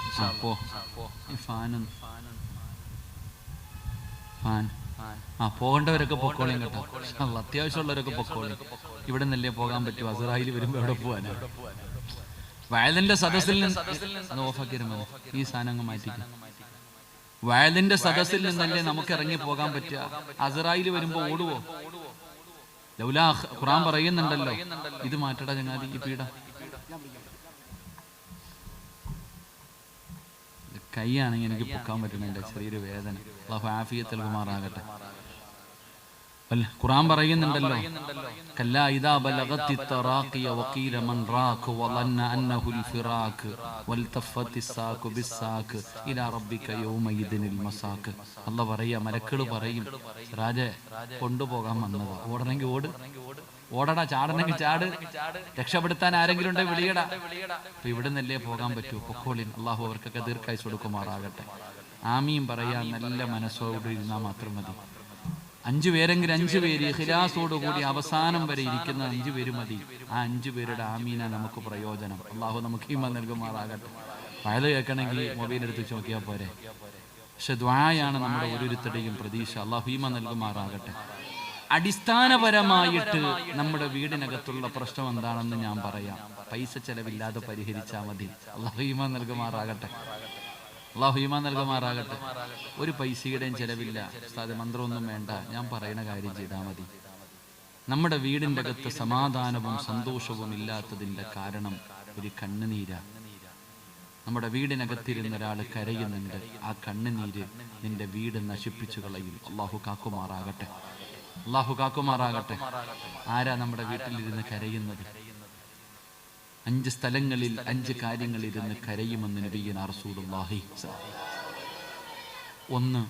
പോ. ഫാനൊന്ന് ഫാൻ ആ പോകേണ്ടവരൊക്കെ പൊക്കോളിയും കേട്ടോ. ഇൻഷാല്ലാ, അത്യാവശ്യമുള്ളവരൊക്കെ പൊക്കോളിയും ഇവിടെ നിന്നല്ലേ പോകാൻ പറ്റുമോ അസറായിൽ വരുമ്പോൾ എവിടെ പോവാനോ? വയലിന്റെ സദസ്സിൽ നിന്ന് ഓഫാക്കിരുമോ ഈ സാധനം അങ്ങ് മാറ്റിക്കും. വയലിന്റെ സദസ്സിൽ നിന്നല്ലേ നമുക്ക് ഇറങ്ങി പോകാൻ പറ്റുക? അസറായിൽ വരുമ്പോ ഓടുവോ? ലൗലാ ഖുറാൻ പറയുന്നുണ്ടല്ലോ. ഇത് മാറ്റടാ ചങ്ങാതി ഈ പീഡ. കൈയാണെങ്കിൽ എനിക്ക് പൊക്കാൻ പറ്റണില്ല ചെറിയൊരു വേദന. അള്ളാഹു ആഫിയത്തിൽ കുമാറാകട്ടെ അല്ല ഖുറാൻ പറയുന്നുണ്ടല്ലോ. ഇലാ റബ്ബിക അല്ല പറയാ. മലക്കൾ പറയും. രാജ കൊണ്ടുപോകാൻ വന്നത്. ഓടണെങ്കിൽ ഓട്. ഓടടാ ചാടണമെങ്കിൽ ചാട്. രക്ഷപ്പെടുത്താൻ ആരെങ്കിലും ഉണ്ടെങ്കിൽ വിളിയടാ. അപ്പൊ ഇവിടെ നിന്നല്ലേ പോകാൻ പറ്റൂ. പൊക്കോളിൻ അള്ളാഹു അവർക്കൊക്കെ ദീർഘായുസ് കൊടുക്കുമാറാകട്ടെ. ആമിയും പറയാൻ നല്ല മനസ്സോടെ ഇരുന്നാൽ മാത്രം മതി. അഞ്ചു പേരെങ്കിലും അഞ്ചു പേര് ഇഖ്ലാസോട് കൂടി അവസാനം വരെ ഇരിക്കുന്ന അഞ്ചു പേര് മതി. ആ അഞ്ചു പേരുടെ ആമീന നമുക്ക് പ്രയോജനം. അള്ളാഹു നമുക്ക് ഈമ നൽകുമാറാകട്ടെ. വയൽ കേൾക്കണമെങ്കിൽ മൊബൈൽ എടുത്ത് നോക്കിയാൽ പോരെ. പക്ഷെ ദ്വായാണ് നമ്മുടെ ഓരോരുത്തരുടെയും പ്രതീക്ഷ. അള്ളാഹു ഈമ നൽകുമാറാകട്ടെ. അടിസ്ഥാനപരമായിട്ട് നമ്മുടെ വീടിനകത്തുള്ള പ്രശ്നം എന്താണെന്ന് ഞാൻ പറയാം. പൈസ ചെലവില്ലാതെ പരിഹരിച്ചാൽ മതി. അള്ളാഹുമാ നൽകുമാറാകട്ടെ. അള്ളാഹുമാ നൽകുമാറാകട്ടെ. ഒരു പൈസയുടെയും ചെലവില്ല. ഉസ്താദ് മന്ത്രമൊന്നും വേണ്ട. ഞാൻ പറയുന്ന കാര്യം ചെയ്താൽ മതി. നമ്മുടെ വീടിന്റെ അകത്ത് സമാധാനവും സന്തോഷവും ഇല്ലാത്തതിന്റെ കാരണം ഒരു കണ്ണുനീരാ. നമ്മുടെ വീടിനകത്തിരുന്ന ഒരാൾ കരയുന്നുണ്ട്. ആ കണ്ണുനീര് നിന്റെ വീട് നശിപ്പിച്ചു കളയും. അള്ളാഹു കാക്കുമാറാകട്ടെ. അള്ളാഹു കാക്കുമാറാകട്ടെ. ആരാ നമ്മുടെ വീട്ടിലിരുന്ന് കരയുന്നത്? അഞ്ച് സ്ഥലങ്ങളിൽ അഞ്ച് കാര്യങ്ങളിൽ ഇരുന്ന് കരയുമെന്ന് നബിയൻ റസൂലുള്ളാഹി. ഒന്ന്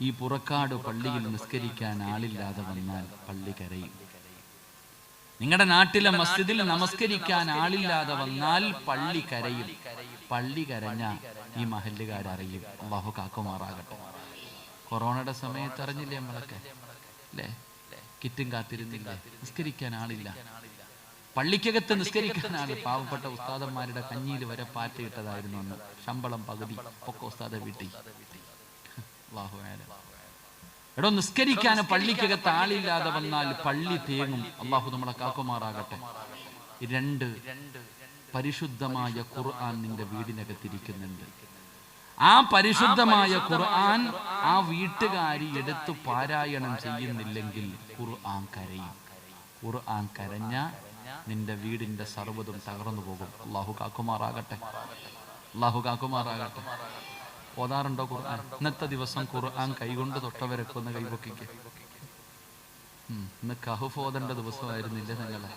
ഈ പുറക്കാട് പള്ളിയിൽ നിസ്കരിക്കാൻ ആളില്ലാതെ വന്നാൽ പള്ളി കരയും. നിങ്ങളുടെ നാട്ടിലെ മസ്ജിദിൽ നമസ്കരിക്കാൻ ആളില്ലാതെ വന്നാൽ പള്ളി കരയും. പള്ളി കരഞ്ഞ ഈ മഹല്ലുകാരറിയും. അള്ളാഹു കാക്കുമാറാകട്ടെ. കൊറോണയുടെ സമയത്ത് അറിഞ്ഞില്ലേ നമ്മളൊക്കെ? അല്ലേ കിറ്റും കാത്തിരുന്നില്ല? നിസ്കരിക്കാൻ ആളില്ല. പള്ളിക്കകത്ത് നിസ്കരിക്കാൻ ആൾ പാവപ്പെട്ട ഉസ്താദന്മാരുടെ കഞ്ഞിയിൽ വരെ പാറ്റയിട്ടതായിരുന്നു അന്ന്. ശമ്പളം പകുതി. ഒക്കെ ഉസ്താദ വീട്ടിൽ എടോ നിസ്കരിക്കാൻ പള്ളിക്കകത്ത് ആളില്ലാതെ വന്നാൽ പള്ളി തേങ്ങും. അള്ളാഹു നമ്മളെ കാക്കുമാറാകട്ടെ. രണ്ട് പരിശുദ്ധമായ ഖുർആൻ നിന്റെ വീടിനകത്തിരിക്കുന്നുണ്ട്. ആ പരിശുദ്ധമായ ഖുർആൻ ആ വീട്ടുകാരി എടുത്തു പാരായണം ചെയ്യുന്നില്ലെങ്കിൽ ഖുർആൻ കരയും. ഖുർആൻ കരഞ്ഞ നിന്റെ വീടിന്റെ സർവതും തകർന്നു പോകും. അള്ളാഹു കാക്കുമാറാകട്ടെ. അള്ളാഹു കാക്കുമാറാകട്ടെ. ഓതാറുണ്ടോ ഖുർആൻ? ഇന്നത്തെ ദിവസം ഖുർആൻ കൈകൊണ്ട് തൊട്ടവരൊക്കെ ഒന്ന് കൈപൊക്കിക്ക്. ഇന്ന് കഹുഫ് ഓതേണ്ട ദിവസമായിരുന്നില്ല നിങ്ങളെ?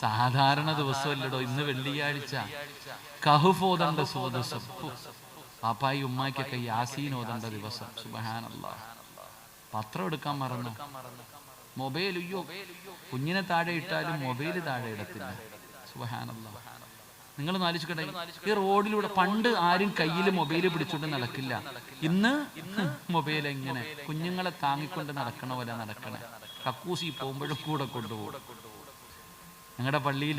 സാധാരണ ദിവസമല്ലടോ ഇന്ന് വെള്ളിയാഴ്ച. കഹുഫ് സോദസം. പാപ്പായി ഉമ്മാക്കൊക്കെ യാസീൻ ഓതണ്ട ദിവസം. സുബഹാനല്ല. പത്രം എടുക്കാൻ മറന്നു. മൊബൈൽ അയ്യോ കുഞ്ഞിനെ താഴെ ഇട്ടാലും മൊബൈൽ താഴെ ഇടത്തില്ല. സുബഹാനല്ല. നിങ്ങൾ നാലിച്ചുകട്ടെ ഈ റോഡിലൂടെ പണ്ട് ആരും കയ്യിൽ മൊബൈൽ പിടിച്ചുകൊണ്ട് നടക്കില്ല. ഇന്ന് മൊബൈൽ എങ്ങനെ? കുഞ്ഞുങ്ങളെ താങ്ങിക്കൊണ്ട് നടക്കണ പോലെ നടക്കണേ. കക്കൂസി പോകുമ്പോഴും കൂടെ കൊണ്ടുപോകും. ഞങ്ങളുടെ പള്ളിയിൽ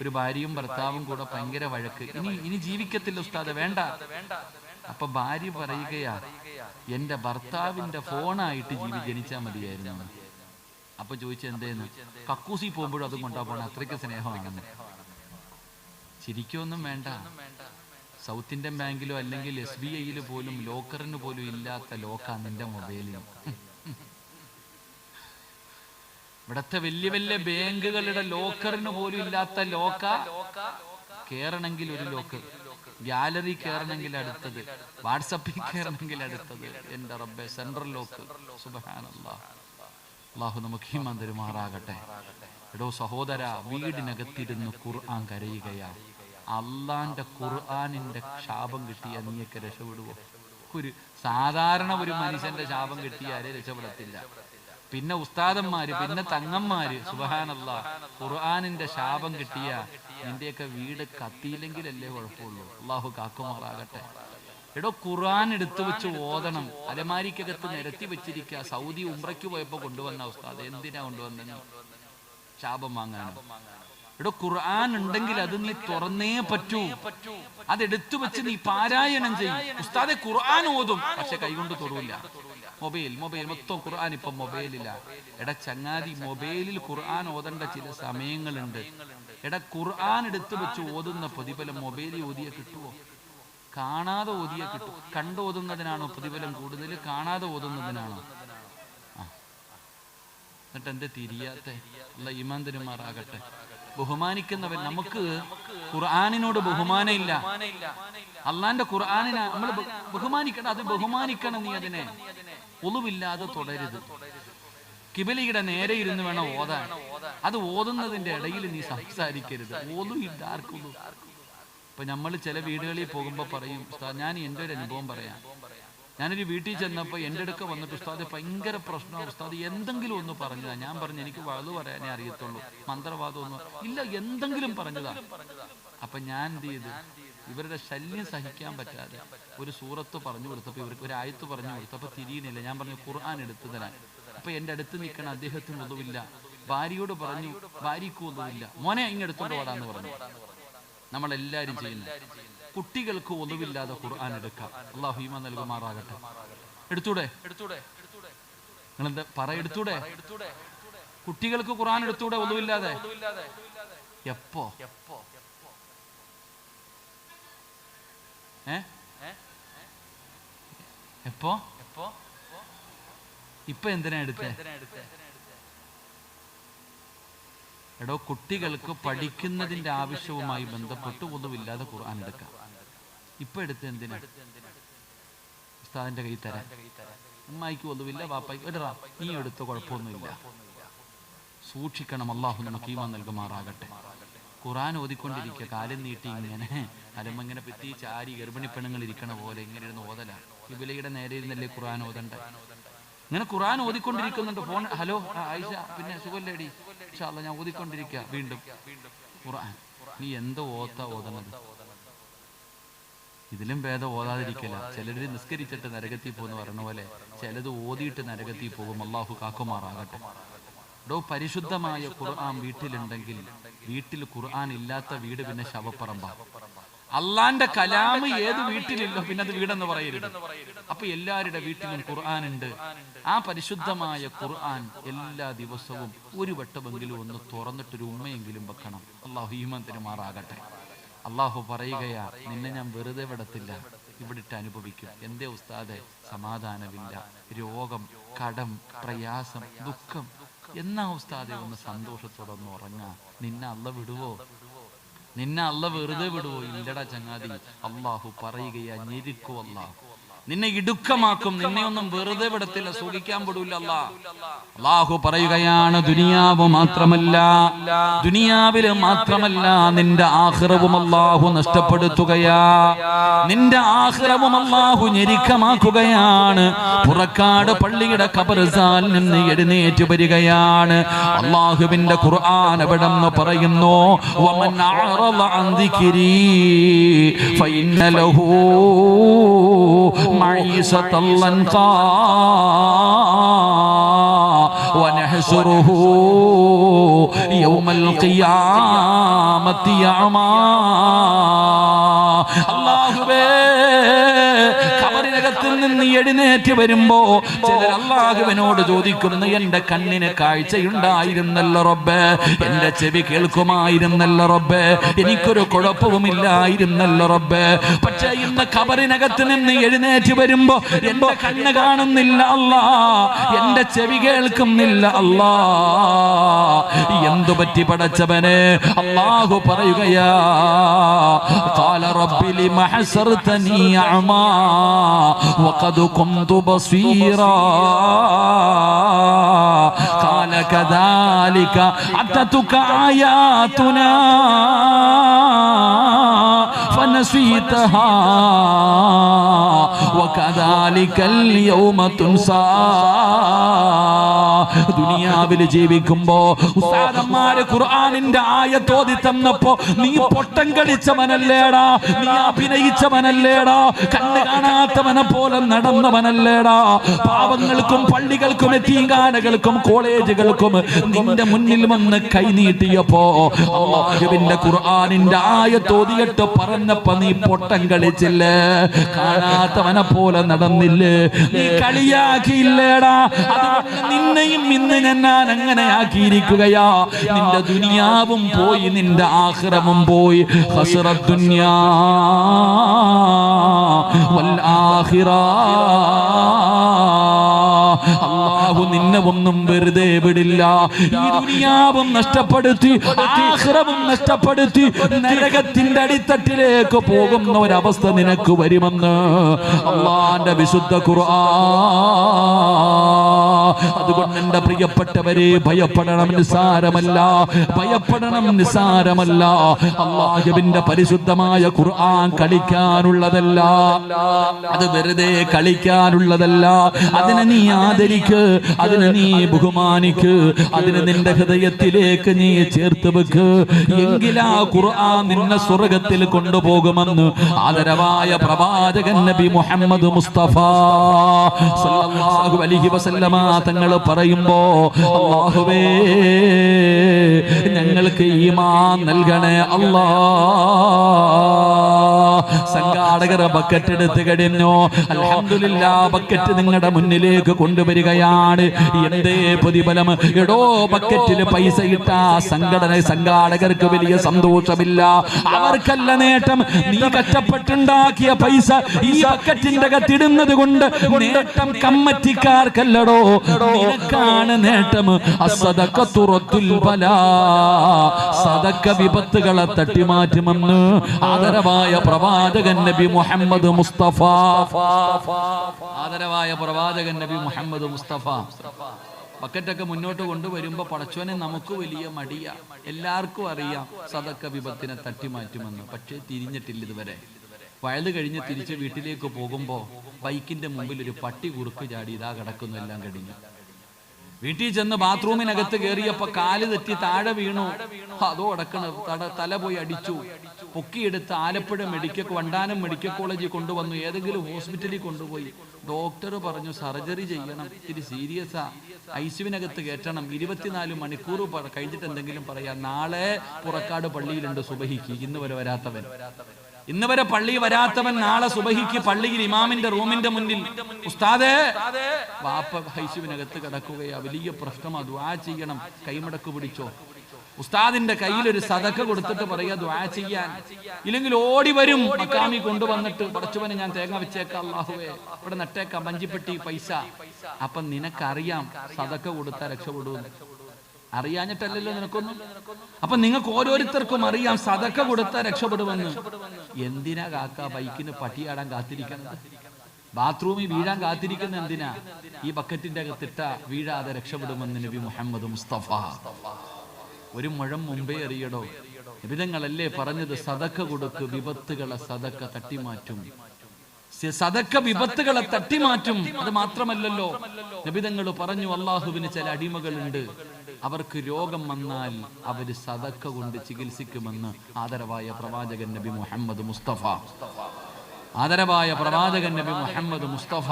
ഒരു ഭാര്യയും ഭർത്താവും കൂടെ ഭയങ്കര വഴക്ക്. ഇനി ഇനി ജീവിക്കത്തില്ല ഉസ്താദ് വേണ്ട. അപ്പൊ ഭാര്യ പറയുകയാ എന്റെ ഭർത്താവിന്റെ ഫോണായിട്ട് ജീവി ജനിച്ചാ മതിയായിരുന്നു. അപ്പൊ ചോദിച്ചു എന്തേന്ന്? കക്കൂസി പോകുമ്പോഴും അതും കൊണ്ടാ പോണ അത്രയ്ക്ക് സ്നേഹമാണെന്ന് ചിരിക്കൊന്നും വേണ്ട. സൗത്ത് ഇന്ത്യൻ ബാങ്കിലോ അല്ലെങ്കിൽ എസ് ബി ഐയിൽ പോലും ലോക്കറിന് പോലും ഇല്ലാത്ത ലോക്കാ നിന്റെ മൊബൈലിൽ ഇവിടത്തെ വലിയ വലിയ ബാങ്കുകളുടെ ലോക്കറിന് പോലും ഇല്ലാത്ത ലോക്ക കേറണമെങ്കിൽ ഒരു ലോക്ക്. ഗാലറി കയറണമെങ്കിൽ അടുത്തത്. വാട്സപ്പിൽ കയറണമെങ്കിൽ അടുത്തത്. എന്റെ റബ്ബെ സെൻട്രൽ ലോക്ക്. അള്ളാഹു നമുക്ക് ഈ മന്ദിരമാറാകട്ടെ എടോ സഹോദര വീടിനകത്തിരുന്ന് ഖുർആൻ കരയുകയാ. അള്ളാന്റെ ഖുർആനിന്റെ ശാപം കിട്ടിയ നീയൊക്കെ രക്ഷപ്പെടുവോ? ഒരു സാധാരണ ഒരു മനുഷ്യന്റെ ശാപം കിട്ടിയാലേ രക്ഷപ്പെടത്തില്ല. പിന്നെ ഉസ്താദന്മാര് പിന്നെ തങ്ങന്മാര്. സുബഹാനല്ല. ഖുർആാനിന്റെ ശാപം കിട്ടിയ നിന്റെയൊക്കെ വീട് കത്തിയില്ലെങ്കിലല്ലേ കുഴപ്പമുള്ളൂ. അള്ളാഹു കാക്കുമാറാകട്ടെ. എടോ ഖുർആൻ എടുത്തു വെച്ച് ഓതണം. അലമാരിക്കകത്ത് നിരത്തി വെച്ചിരിക്കുക. സൗദി ഉംറയ്ക്ക് പോയപ്പോ കൊണ്ടുവന്ന ഉസ്താദ്. എന്തിനാ കൊണ്ടുവന്നത് ശാപം വാങ്ങാനും. എടോ ഖുർആൻ ഉണ്ടെങ്കിൽ അത് നീ തുറന്നേ പറ്റൂ. അതെടുത്തു വെച്ച് നീ പാരായണം ചെയ്യും. ഉസ്താദെ ഖുർആൻ ഓതും. പക്ഷെ കൈകൊണ്ട് തൊടൂല. മൊബൈൽ മൊബൈൽ മൊത്തം ഖുർആൻ ഇപ്പൊ മൊബൈലില്ല എടാ ചങ്ങാതി മൊബൈലിൽ ഖുർആൻ ഓതേണ്ട ചില സമയങ്ങളുണ്ട്. എടാ ഖുർആൻ എടുത്തു വെച്ച് ഓതുന്ന പ്രതിഫലം മൊബൈലിൽ ഓതിയ കിട്ടുമോ കാണാതെ ഓതിയ കിട്ടും. കണ്ടോതുന്നതിനാണോ പ്രതിഫലം കൂടുതൽ? കാണാതെ ഓതുന്നതിനാണോ? എന്നിട്ട് എന്റെ തിരിയാത്ത? ഉള്ള ഈമാന്തരുമാറാകട്ടെ ബഹുമാനിക്കുന്നവൻ നമുക്ക് ഖുർആാനിനോട് ബഹുമാനമില്ല. അള്ളാന്റെ ഖുർആാനിനെ നമ്മൾ ബഹുമാനിക്കണം അത് ബഹുമാനിക്കണം നീ അതിനെ. ഒളിവില്ലാതെ തുടരുത്. കിബലിയുടെ നേരെ ഇരുന്ന് വേണം ഓതാൻ. അത് ഓതുന്നതിന്റെ ഇടയിൽ നീ സംസാരിക്കരുത്. ഒളിവില്ല ആർക്കൊള്ളു ഇപ്പൊ നമ്മൾ ചില വീടുകളിൽ പോകുമ്പോൾ പറയും ഞാൻ എന്റെ ഒരു അനുഭവം പറയാം. ഞാനൊരു വീട്ടിൽ ചെന്നപ്പോൾ എന്റെ അടുക്ക വന്നിട്ട് ഉസ്താദ് ഭയങ്കര പ്രശ്നം ഉസ്താദ്. എന്തെങ്കിലും ഒന്ന് പറഞ്ഞതാ ഞാൻ പറഞ്ഞു എനിക്ക് വളവ് പറയാനേ അറിയത്തുള്ളൂ. മന്ത്രവാദം ഒന്നും ഇല്ല എന്തെങ്കിലും പറഞ്ഞതാ. അപ്പൊ ഞാൻ എന്ത് ചെയ്തു? ഇവരുടെ ശല്യം സഹിക്കാൻ പറ്റാതെ ഒരു സൂറത്ത് പറഞ്ഞു കൊടുത്തപ്പോൾ ഇവർക്ക് ഒരു ആയത്ത് പറഞ്ഞു കൊടുത്തപ്പോൾ തിരിയുന്നില്ല. ഞാൻ പറഞ്ഞു ഖുർആൻ എടുത്തു തരാൻ അപ്പൊ എന്റെ അടുത്ത് നിൽക്കണ അദ്ദേഹത്തിന് ഒന്നുമില്ല. ഭാര്യയോട് പറഞ്ഞു ഭാര്യയ്ക്ക് ഒന്നുമില്ല. മോനെ ഇങ്ങെടുത്തോണ്ട് പോടാന്ന് പറഞ്ഞു. നമ്മളെല്ലാരും ചെയ്യുന്നു കുട്ടികൾക്ക് ഒന്നുമില്ലാതെ ഖുർആൻ എടുക്കാം. അള്ളാഹു ഹീമ നൽകുമാറാകട്ടെ. എടുത്തൂടെ? നിങ്ങൾ എന്താ പറ എടുത്തൂടെ? കുട്ടികൾക്ക് ഖുർആൻ എടുത്തൂടെ ഒന്നുമില്ലാതെ? എപ്പോ? ഏ എപ്പോ ഇപ്പൊ എന്തിനാ എടുത്തേ? എടോ കുട്ടികൾക്ക് പഠിക്കുന്നതിന്റെ ആവശ്യവുമായി ബന്ധപ്പെട്ട് ഒന്നുമില്ലാതെ ഖുർആൻ എടുക്കാം. ഇപ്പൊ എടുത്ത് എന്തിനാ? ഉസ്താദിന്റെ കൈ തരാൻ ഉമ്മായിക്ക് ഒന്നുമില്ല വാപ്പായിക്ക് എടാ നീ എടുത്ത കുഴപ്പമൊന്നുമില്ല. സൂക്ഷിക്കണം അള്ളാഹു നമുക്ക് ഈമാൻ നൽകുമാറാകട്ടെ. ഖുറാൻ ഓതിക്കൊണ്ടിരിക്കുക കാലം നീട്ടി ഇങ്ങനെ. അലമ്പ് ഇങ്ങനെ പെത്തി ചാരി ഗർഭിണി പെണ്ണുങ്ങൾ ഇരിക്കണ പോലെ ഇങ്ങനെ ഇരുന്ന് ഓതല. കിബിലയുടെ നേരെ ഇരുന്നല്ലേ ഖുറാൻ ഓതണ്ട? ഇങ്ങനെ ഖുറാൻ ഓതിക്കൊണ്ടിരിക്കുന്നുണ്ട്. ഫോൺ ഹലോ ആയിഷ പിന്നെ സുഖല്ലേടി ഇൻഷാല്ല ഞാൻ ഓതിക്കൊണ്ടിരിക്കുക വീണ്ടും. ഖുറാൻ നീ എന്തോ ഓത്ത ഓതണത്? ഇതിലും ഭേദം ഓതാതിരിക്കല. ചിലര് നിസ്കരിച്ചിട്ട് നരകത്തിൽ പോകുന്ന പറഞ്ഞ പോലെ ചിലത് ഓതിയിട്ട് നരകത്തിൽ പോകും. അള്ളാഹു കാക്കുമാറാകട്ടെ. ഡോ പരിശുദ്ധമായ ഖുർആൻ വീട്ടിലുണ്ടെങ്കിൽ വീട്ടിൽ ഖുർആൻ ഇല്ലാത്ത വീട് പിന്നെ ശവപ്പറമ്പ. അള്ളാന്റെ കലാമ് ഏത് വീട്ടിലില്ലോ പിന്നെ അത് വീടെന്ന് പറയരുത്. അപ്പൊ എല്ലാവരുടെ വീട്ടിലും ഖുർആൻ ഉണ്ട് ആ പരിശുദ്ധമായ ഖുർആൻ എല്ലാ ദിവസവും ഒരു വട്ടമെങ്കിലും ഒന്ന് തുറന്നിട്ടൊരു ഉമ്മയെങ്കിലും വെക്കണം. അള്ളാഹു ഹീമന്തിനുമാറാകട്ടെ അള്ളാഹു പറയുകയാ നിന്നെ ഞാൻ വെറുതെ വിടത്തില്ല. ഇവിടിട്ട് അനുഭവിക്കും. എന്തേ ഉസ്താദെ? സമാധാനമില്ല. രോഗം കടം പ്രയാസം ദുഃഖം എന്നാ ഉസ്താദെ ഒന്ന് സന്തോഷത്തോടെ ഒന്ന് ഉറങ്ങാ. നിന്നെ അല്ല വിടുവോ? നിന്നെ അല്ല വെറുതെ വിടുവോ? ഇല്ലടാ ചങ്ങാതി. അള്ളാഹു പറയുകയാ ഞെരുക്കോ അള്ളാഹു. നിന്നെ ഇടുക്കമാക്കും. നിന്നെ ഒന്നും വെറുതെ വിടത്തില്ല. സുഖിക്കാൻ പെടൂല അല്ലാ. അള്ളാഹു പറയുകയാണ് ദുനിയാവ് മാത്രമല്ല ദുനിയാവിൽ മാത്രമല്ല നിന്റെ ആഹ്റവും അള്ളാഹു നഷ്ടപ്പെടുത്തുകയാ. നിന്റെ ആഹ്റവും അള്ളാഹു ഞെരുക്കമാക്കുകയാണ്. പുറക്കാട് പള്ളിയുടെ കബർസാൽ നിന്ന് എഴുന്നേറ്റ് വരികയാണ്. അള്ളാഹുവിന്റെ ഖുർആൻ എവിടെന്ന് പറയുന്നു? വമൻ അൻ معيشة لنقى ونحشره يوم القيامة يعمى നിന്ന് എഴുന്നേറ്റ് വരുമ്പോ ചിലർ അള്ളാഹുവിനോട് ചോദിക്കുന്നു എന്റെ കണ്ണിന് കാഴ്ചയുണ്ടായിരുന്നല്ലോ റബ്ബ്? എന്റെ ചെവി കേൾക്കുമായിരുന്നല്ലോ റബ്ബ്? എനിക്കൊരു കുഴപ്പവും ഇല്ലായിരുന്നല്ലോ റബ്ബ്? പക്ഷെ ഇന്ന് കബറിനകത്ത് നിന്ന് എഴുന്നേറ്റ് വരുമ്പോ എന്റെ കണ്ണ് കാണുന്നില്ല അല്ലാ എന്റെ ചെവി കേൾക്കുന്നില്ല അല്ലാ. എന്തു പറ്റി പടച്ചവനെ? അള്ളാഹു പറയുകയാ കാല റബ്ബിലി മഹസർത്തനീ അമാ وقد كنت بصيرا. قال كذلك. عدتك آياتنا. فنسيتها وكذلك اليوم تنسى ദുനിയാവിൽ ജീവിക്കുമ്പോ ഉസ്താദന്മാര് ഖുർആനിന്റെ ആയത്തോതി തന്നപ്പോ നീ പൊട്ടം കളിച്ചവനല്ലേടാ നീ അഭിനയിച്ചവനല്ലേടാ കണ്ണ് കാണാത്തവനെ പോലെ നടന്നവനല്ലേടാ പാവങ്ങൾക്കും പള്ളികൾക്കും എത്തീങ്കാനകൾക്കും കോളേജുകൾക്കും നിന്റെ മുന്നിൽ വന്ന് കൈനീട്ടിയപ്പോ അള്ളാഹുവിന്റെ ഖുർആനിന്റെ ആയത്തോതിയിട്ട് പറഞ്ഞപ്പോ നീ പൊട്ടം കളിച്ചില്ലേ കാണാത്തവനെ പോലെ നടന്നില്ലേ. നീ കളിയാക്കിയില്ലേടാ. അതുകൊണ്ട് നിന്നെയും ഇന്ന് ഞാൻ അങ്ങനെ ആക്കിയിരിക്കുകയാ. നിന്റെ ദുനിയാവും പോയി നിന്റെ ആഹ്റവും പോയി. ഹസ്റത്ത് ദുനിയാ വൽ ആഖിറ അള്ളാഹു നിന്നെ ഒന്നും വെറുതെ വിടില്ല. ഈ ദുനിയാവും നഷ്ടപ്പെടുത്തി ആഹ്റവും നഷ്ടപ്പെടുത്തി നരകത്തിന്റെ അടിത്തട്ടിലേക്ക് പോകുന്ന ഒരവസ്ഥ നിനക്ക് വരുമെന്ന് അള്ളാന്റെ വിശുദ്ധ ഖുർആൻ. അതുകൊണ്ട് എന്റെ പ്രിയപ്പെട്ടവരെ ഭയപ്പെടണം നിസാരമല്ല ഭയപ്പെടണം നിസാരമല്ല അള്ളാഹുവിന്റെ പരിശുദ്ധമായ ഖുർആൻ കളിക്കാനുള്ളതല്ല. അത് വെറുതെ കളിക്കാനുള്ളതല്ല. അതിനെ നീ ആദരിക്ക്. അതിനെ നീ ബഹുമാനിക്ക് അതിനെ നിന്റെ ഹൃദയത്തിലേക്ക് നീ ചേർത്ത് വെക്ക്. എങ്കിലാ ഖുർആൻ നിന്നെ സ്വർഗത്തിൽ കൊണ്ടുപോകുമെന്ന് ആദരവായ പ്രവാചകൻ നബി മുഹമ്മദ് മുസ്തഫ സല്ലല്ലാഹു അലൈഹി വസല്ലമ തങ്ങൾ പറയുമ്പോ അല്ലാഹുവേ ഞങ്ങൾക്ക് ഈമാൻ നൽകണേ അല്ലാ. സംഘാടകർ ബക്കറ്റ് എടുത്ത് കഴിഞ്ഞു. ബക്കറ്റ് നിങ്ങളുടെ മുന്നിലേക്ക് കൊണ്ടുവരികയാണ്. എന്തേ പ്രതിഫലം? എടോ ബക്കറ്റിൽ പൈസ ഇട്ട സംഘടന സംഘാടകർക്ക് വലിയ സന്തോഷമില്ല. അവർക്കല്ല നേട്ടം. നീ കഷ്ടപ്പെട്ടുണ്ടാക്കിയ പൈസ ഈ ബക്കറ്റിന്റെ അകത്തിടുന്നത് കൊണ്ട് നേട്ടം കമ്മറ്റിക്കാർക്കല്ലടോ. നിനക്കാണ് നേട്ടം. അസതക്ക തുറത്തുൽ പല സതക്ക വിപത്തുകളെ തട്ടിമാറ്റുമെന്ന് ആദരവായ പ്രവാചകൻ നബി മുഹമ്മദ് മുസ്തഫ. ആദരവായ പ്രവാചകൻ നബി മുഹമ്മദ് മുസ്തഫ. ബക്കറ്റൊക്കെ മുന്നോട്ട് കൊണ്ടുവരുമ്പോ പടച്ചോനെ നമുക്ക് വലിയ മടിയ. എല്ലാവർക്കും അറിയാം സതക്ക വിപത്തിനെ തട്ടിമാറ്റുമെന്ന്. പക്ഷേ തിരിഞ്ഞിട്ടില്ല ഇതുവരെ. വയത് കഴിഞ്ഞ് തിരിച്ച് വീട്ടിലേക്ക് പോകുമ്പോൾ ബൈക്കിന്റെ മുമ്പിൽ ഒരു പട്ടി കുറുക്ക് ചാടി ഇതാ കിടക്കുന്നു എല്ലാം കഴിഞ്ഞു. വീട്ടിൽ ചെന്ന് ബാത്റൂമിനകത്ത് കയറിയപ്പോ കാൽ തെറ്റി താഴെ വീണു. അതോ അടക്കണ തല പോയി അടിച്ചു. പൊക്കിയെടുത്ത് ആലപ്പുഴ മെഡിക്കൽ വണ്ടാനം മെഡിക്കൽ കോളേജിൽ കൊണ്ടുവന്നു. ഏതെങ്കിലും ഹോസ്പിറ്റലിൽ കൊണ്ടുപോയി. ഡോക്ടർ പറഞ്ഞു സർജറി ചെയ്യണം. ഇത്തിരി സീരിയസ്. സീരിയസാ ഐസിയുവിനകത്ത് കയറ്റണം. ഇരുപത്തിനാല് മണിക്കൂർ കഴിഞ്ഞിട്ട് എന്തെങ്കിലും പറയാം. നാളെ പുറക്കാട് പള്ളിയിലുണ്ട് സുബഹിക്ക്. ഇന്ന് വരെ വരാത്തവൻ. ഇന്ന് വരെ പള്ളി വരാത്തവൻ. നാളെ സുബഹിക്ക് പള്ളിയിൽ ഇമാമിന്റെ റൂമിന്റെ മുന്നിൽ. ഉസ്താദേ. വാപ്പ ഹൈസുവിനകത്ത് കിടക്കുകയാ. വലിയ പ്രശ്നം അത് ആ ചെയ്യണം. കൈമടക്ക് പിടിച്ചോ. ഉസ്താദിന്റെ കയ്യിൽ ഒരു സതക്ക കൊടുത്തിട്ട് പറയുക ദ്വാ ചെയ്യാൻ. ഇല്ലെങ്കിൽ ഓടി വരും മക്കാമി കൊണ്ടുവന്നിട്ട് പടച്ചുവനെ ഞാൻ തേങ്ങ വെച്ചേക്കാം അള്ളാഹുവേ ഇവിടെ നട്ടേക്കാം മഞ്ചിപ്പെട്ടി പൈസ. അപ്പൊ നിനക്കറിയാം സതക്ക കൊടുത്താൽ രക്ഷപ്പെടുമെന്ന് അറിയാഞ്ഞിട്ടല്ലല്ലോ നിനക്കൊന്നും? അപ്പൊ നിങ്ങൾക്ക് ഓരോരുത്തർക്കും അറിയാം സതക്ക കൊടുത്താൽ രക്ഷപ്പെടുമെന്ന് എന്തിനാ കാക്ക ബൈക്കിന് പട്ടിയാടാൻ കാത്തിരിക്കുന്നത്? ബാത്റൂമിൽ വീഴാൻ കാത്തിരിക്കുന്ന എന്തിനാ? ഈ ബക്കറ്റിന്റെ അകത്തിട്ട വീഴാതെ രക്ഷപ്പെടുമെന്ന് നബി മുഹമ്മദ് മുസ്തഫ. ഒരു മുഴം മുമ്പേ അറിയടോ വിവിധങ്ങളല്ലേ പറഞ്ഞത്? സതക്ക കൊടുക്ക് വിപത്തുകളെ സതക്ക തട്ടിമാറ്റും. സതക്ക വിപത്തുകളെ തട്ടിമാറ്റും. അത് മാത്രമല്ലല്ലോ. നബിതങ്ങൾ പറഞ്ഞു അള്ളാഹുവിന് ചില അടിമകളുണ്ട്. അവർക്ക് രോഗം വന്നാൽ അവർ സതക്ക കൊണ്ട് ചികിത്സിക്കുമെന്ന് ആദരവായ പ്രവാചകൻ നബി മുഹമ്മദ് മുസ്തഫ. ആദരവായ പ്രവാചകൻ നബി മുഹമ്മദ് മുസ്തഫ.